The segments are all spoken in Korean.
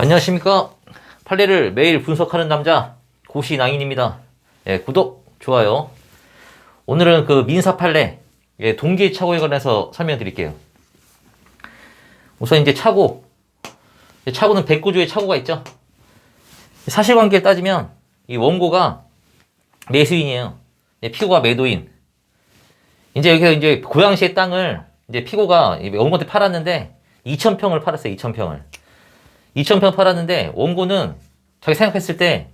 안녕하십니까. 판례를 매일 분석하는 남자 고시낭인입니다. 예, 구독, 좋아요. 오늘은 그 민사 판례 예, 동기 착오에 관해서 설명드릴게요. 우선 이제 착오. 예, 착오는 백구조의 착오가 있죠. 사실관계를 따지면 이 원고가 매수인이에요. 예, 피고가 매도인. 이제 여기서 이제 고양시의 땅을 이제 피고가 이 원고한테 팔았는데 2,000평을 팔았어요. 2,000평을. 2,000평 팔았는데 원고는 자기 생각했을 때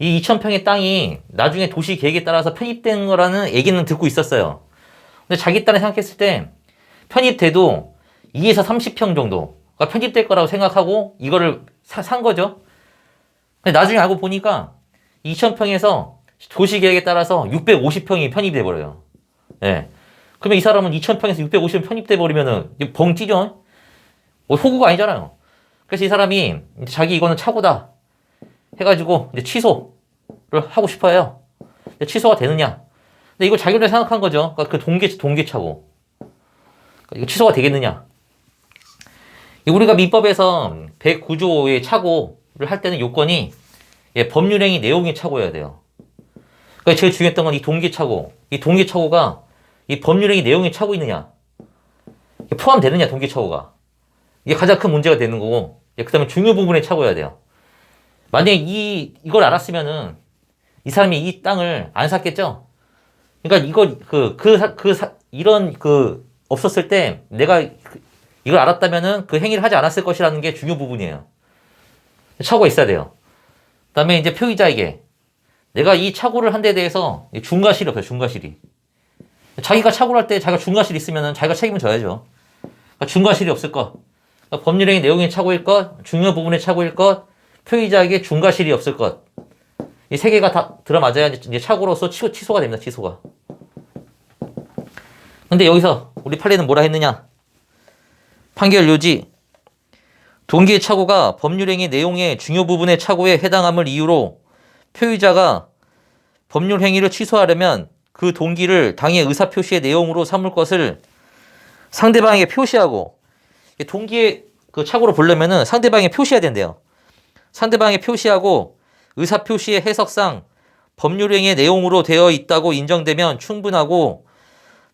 이 2,000평의 땅이 나중에 도시 계획에 따라서 편입된 거라는 얘기는 듣고 있었어요. 근데 자기 딴에 생각했을 때 편입돼도 2에서 30평 정도가 편입될 거라고 생각하고 이거를 사- 산 거죠. 근데 나중에 알고 보니까 2,000평에서 도시 계획에 따라서 650평이 편입돼 버려요. 예. 그러면 이 사람은 2,000평에서 650평 편입돼 버리면은 벙 찌죠? 뭐 호구가 아니잖아요. 그래서 이 사람이 자기 이거는 차고다 해가지고 이제 취소를 하고 싶어요. 근데 취소가 되느냐? 근데 이걸 자기로 생각한 거죠. 그러니까 그 동계 동계 차고 그러니까 이거 취소가 되겠느냐? 이 우리가 민법에서 109조의 차고를 할 때는 요건이 예, 법률행위 내용이 차고여야 돼요. 그러니까 제일 중요했던 건이 차고. 이 차고가 이 법률행위 내용이 차고 있느냐? 이게 포함되느냐 차고가? 이게 가장 큰 문제가 되는 거고, 그 다음에 중요 부분에 차고해야 돼요. 만약에 이, 이걸 알았으면은, 이 사람이 이 땅을 안 샀겠죠? 그러니까 이거, 그, 그, 사, 그, 사, 이런, 그, 없었을 때, 내가 그- 이걸 알았다면은 그 행위를 하지 않았을 것이라는 게 중요 부분이에요. 차고가 있어야 돼요. 그 다음에 이제 표의자에게, 내가 이 착오를 한 데 대해서 중과실이 없어요, 중과실이. 자기가 착오를 할 때 자기가 중과실이 있으면은 자기가 책임을 져야죠. 그러니까 중과실이 없을 것. 그러니까 법률행위 내용의 착오일 것, 중요 부분의 착오일 것, 표의자에게 중과실이 없을 것. 이 세 개가 다 들어맞아야 이제 착오로서 취소, 취소가 됩니다, 취소가. 근데 여기서 우리 판례는 뭐라 했느냐? 판결 요지. 동기의 착오가 법률행위 내용의 중요 부분의 착오에 해당함을 이유로 표의자가 법률 행위를 취소하려면 그 동기를 당의 의사 표시의 내용으로 삼을 것을 상대방에게 표시하고 이 동기의 그 착오로 보려면은 상대방에 표시해야 된대요. 상대방에 표시하고 의사 표시의 해석상 법률행위의 내용으로 되어 있다고 인정되면 충분하고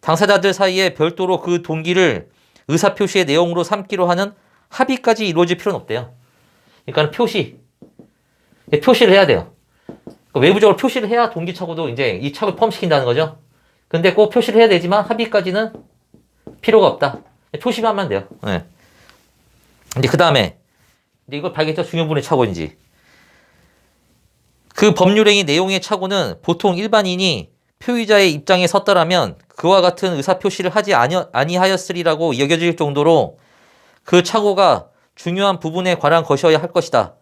당사자들 사이에 별도로 그 동기를 의사 표시의 내용으로 삼기로 하는 합의까지 이루어질 필요는 없대요. 그러니까 표시 예, 표시를 해야 돼요. 그 외부적으로 표시를 해야 동기착오도 이제 이 착을 포함시킨다는 거죠. 근데 꼭 표시를 해야 되지만 합의까지는 필요가 없다. 표시만 하면 돼요. 네. 근데 그 다음에 이제 이걸 봐야겠죠. 중요 부분의 착오인지. 그 법률행위 내용의 착오는 보통 일반인이 표의자의 입장에 섰더라면 그와 같은 의사 표시를 하지 아니, 아니하였으리라고 여겨질 정도로 그 착오가 중요한 부분에 관한 것이어야 할 것이다.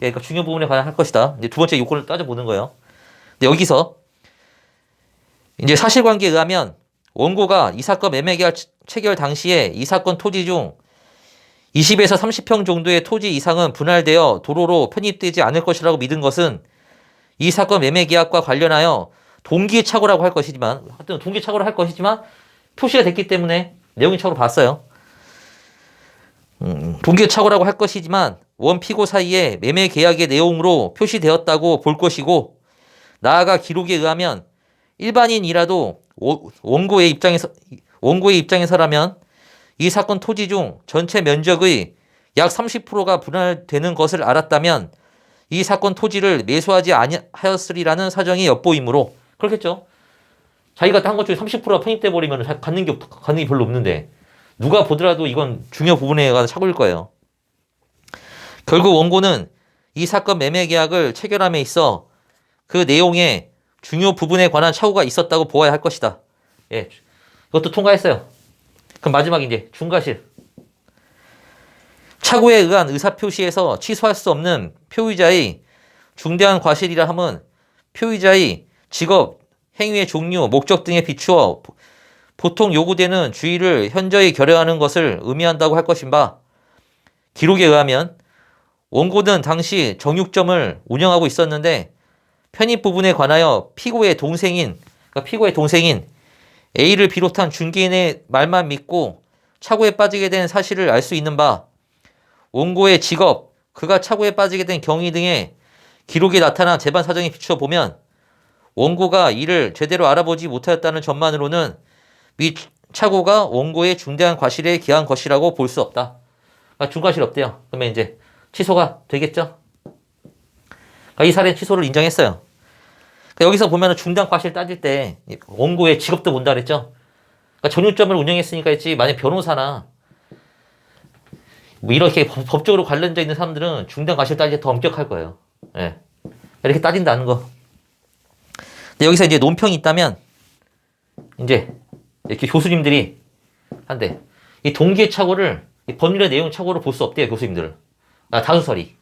예, 그러니까 중요 부분에 관한 할 것이다. 이제 두 번째 요건을 따져보는 거예요. 근데 여기서 이제 사실관계에 의하면 원고가 이 사건 매매계약 체결 당시에 이 사건 토지 중 20에서 30평 정도의 토지 이상은 분할되어 도로로 편입되지 않을 것이라고 믿은 것은 이 사건 매매 계약과 관련하여 동기착오라고 할 것이지만 하여튼 동기착오를 할 것이지만 표시가 됐기 때문에 내용이 착오로 봤어요. 음, 동기착오라고 할 것이지만 원 피고 사이에 매매 계약의 내용으로 표시되었다고 볼 것이고 나아가 기록에 의하면 일반인이라도 오- 원고의 입장에서 원고의 입장에서라면 이 사건 토지 중 전체 면적의 약 30%가 분할되는 것을 알았다면 이 사건 토지를 매수하지 아니하였으리라는 사정이 엿보이므로 그렇겠죠. 자기가 한것 중에 30%가 편입돼 버리면 갖는 게 없- 갖는 게 별로 없는데 누가 보더라도 이건 중요 부분에 관한 착오일 거예요. 결국 원고는 이 사건 매매 계약을 체결함에 있어 그 내용에 중요 부분에 관한 착오가 있었다고 보아야 할 것이다. 예, 이것도 통과했어요. 그럼 마지막 이제 중과실. 착오에 의한 의사표시에서 취소할 수 없는 표의자의 중대한 과실이라 함은 표의자의 직업, 행위의 종류, 목적 등에 비추어 보- 보통 요구되는 주의를 현저히 결여하는 것을 의미한다고 할 것인가. 기록에 의하면 원고는 당시 정육점을 운영하고 있었는데 편입 부분에 관하여 피고의 동생인 그러니까 피고의 동생인 A를 비롯한 중개인의 말만 믿고 착오에 빠지게 된 사실을 알 수 있는 바 원고의 직업, 그가 차고에 빠지게 된 경위 등의 기록이 나타난 재반 사정에 비추어 보면 원고가 이를 제대로 알아보지 못하였다는 점만으로는 미 차고가 원고의 중대한 과실에 기한 것이라고 볼 수 없다. 그러니까 중과실 없대요. 그러면 이제 취소가 되겠죠? 그러니까 이 사례는 취소를 인정했어요. 그러니까 여기서 보면은 중대한 과실 따질 때 원고의 직업도 본다 그랬죠? 그러니까 전유점을 운영했으니까 했지 만약 변호사나 뭐 이렇게 법- 법적으로 관련돼 있는 사람들은 중대한 과실 따질 때 더 엄격할 거예요. 예. 이렇게 따진다는 거. 근데 여기서 이제 논평이 있다면 이제 이렇게 교수님들이 한대 이 동기의 착오를 이 법률의 내용 착오로 볼 수 없대요 교수님들. 아 다수설이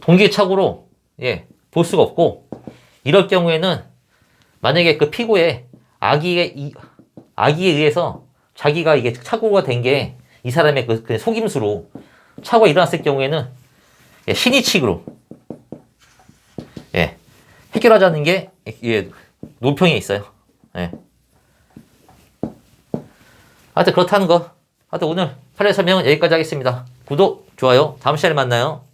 동기의 착오로 예 볼 수가 없고 이럴 경우에는 만약에 그 피고의 악의에 이, 악의에 의해서 자기가 이게 착오가 된 게 이 사람의 그, 그 속임수로 착오가 일어났을 경우에는 예, 신의칙으로 예, 해결하자는 게 예, 논평에 있어요. 예. 하여튼 그렇다는 거. 하여튼 오늘 판례 설명은 여기까지 하겠습니다. 구독, 좋아요. 다음 시간에 만나요.